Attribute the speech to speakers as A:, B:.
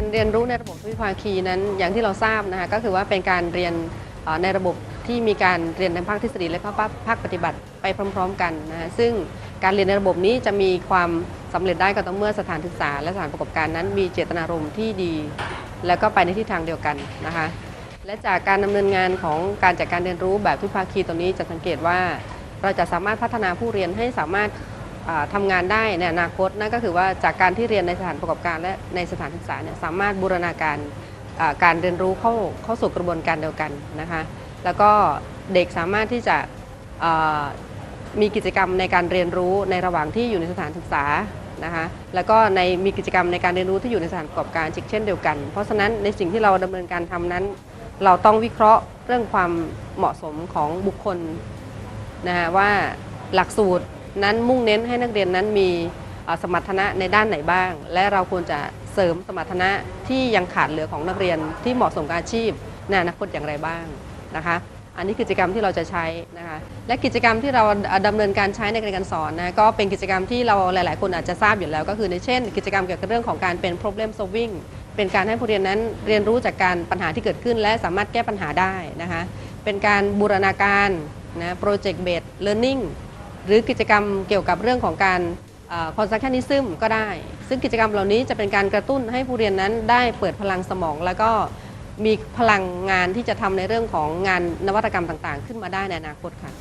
A: การเรียนรู้ในระบบทวิภาคีนั้นอย่างที่เราทราบนะคะก็คือว่าเป็นการเรียนในระบบที่มีการเรียนในภาคทฤษฎีและภาคปฏิบัติไปพร้อม ๆ กันนะคะซึ่งการเรียนในระบบนี้จะมีความสำเร็จได้ก็ต้องเมื่อสถานศึกษา และสถานประกอบการนั้น มีเจตนารมณ์ที่ดี แล้วก็ไปในทิศทางเดียวกันนะคะและจากการดำเนินงานของการจัดการเรียนรู้แบบทวิภาคีตัวนี้จะสังเกตว่า เราจะสามารถพัฒนาผู้เรียนให้สามารถ ทำงานได้ในอนาคตนั่นก็คือว่าจากการที่เรียนในสถานประกอบการและในสถานศึกษาเนี่ยสามารถบูรณาการการเรียนรู้เข้าเข้าสู่กระบวนการเดียวกันนะคะแล้วก็เด็กสามารถที่จะมีกิจกรรมในการเรียนรู้ในระหว่างที่อยู่ในสถานศึกษานะคะแล้วก็ในมีกิจกรรมในการเรียนรู้ที่อยู่ในสถานประกอบการเช่นเดียวกัน เพราะฉะนั้นในสิ่งที่เราดำเนินการทำนั้น เราต้องวิเคราะห์เรื่องความเหมาะสมของบุคคลนะคะว่าหลักสูตร นั้นมุ่งเน้นให้นักเรียนนั้นมีสมรรถนะในด้านไหนบ้าง และเราควรจะเสริมสมรรถนะที่ยังขาดเหลือของนักเรียนที่เหมาะสมกับอาชีพในอนาคตอย่างไรบ้างนะคะอันนี้กิจกรรมที่เราจะใช้นะคะและกิจกรรมที่เราดำเนินการใช้ในการเรียนการสอนนะก็เป็นกิจกรรมที่เราหลาย ๆ คนอาจจะทราบอยู่แล้ว ก็คือในเช่น กิจกรรมเกี่ยวกับเรื่องของการเป็น problem solving เป็นการให้ผู้เรียนนั้นเรียนรู้จากการปัญหาที่เกิดขึ้น และสามารถแก้ปัญหาได้นะคะเป็นการบูรณาการนะ project based learning หรือกิจกรรมเกี่ยวกับเรื่องของการคอนซัคชันนิซึมก็ได้ ซึ่งกิจกรรมเหล่านี้จะเป็นการกระตุ้นให้ผู้เรียนนั้นได้เปิดพลังสมอง แล้วก็มีพลังงานที่จะทำในเรื่องของงานนวัตกรรมต่างๆ ขึ้นมาได้ในอนาคตค่ะ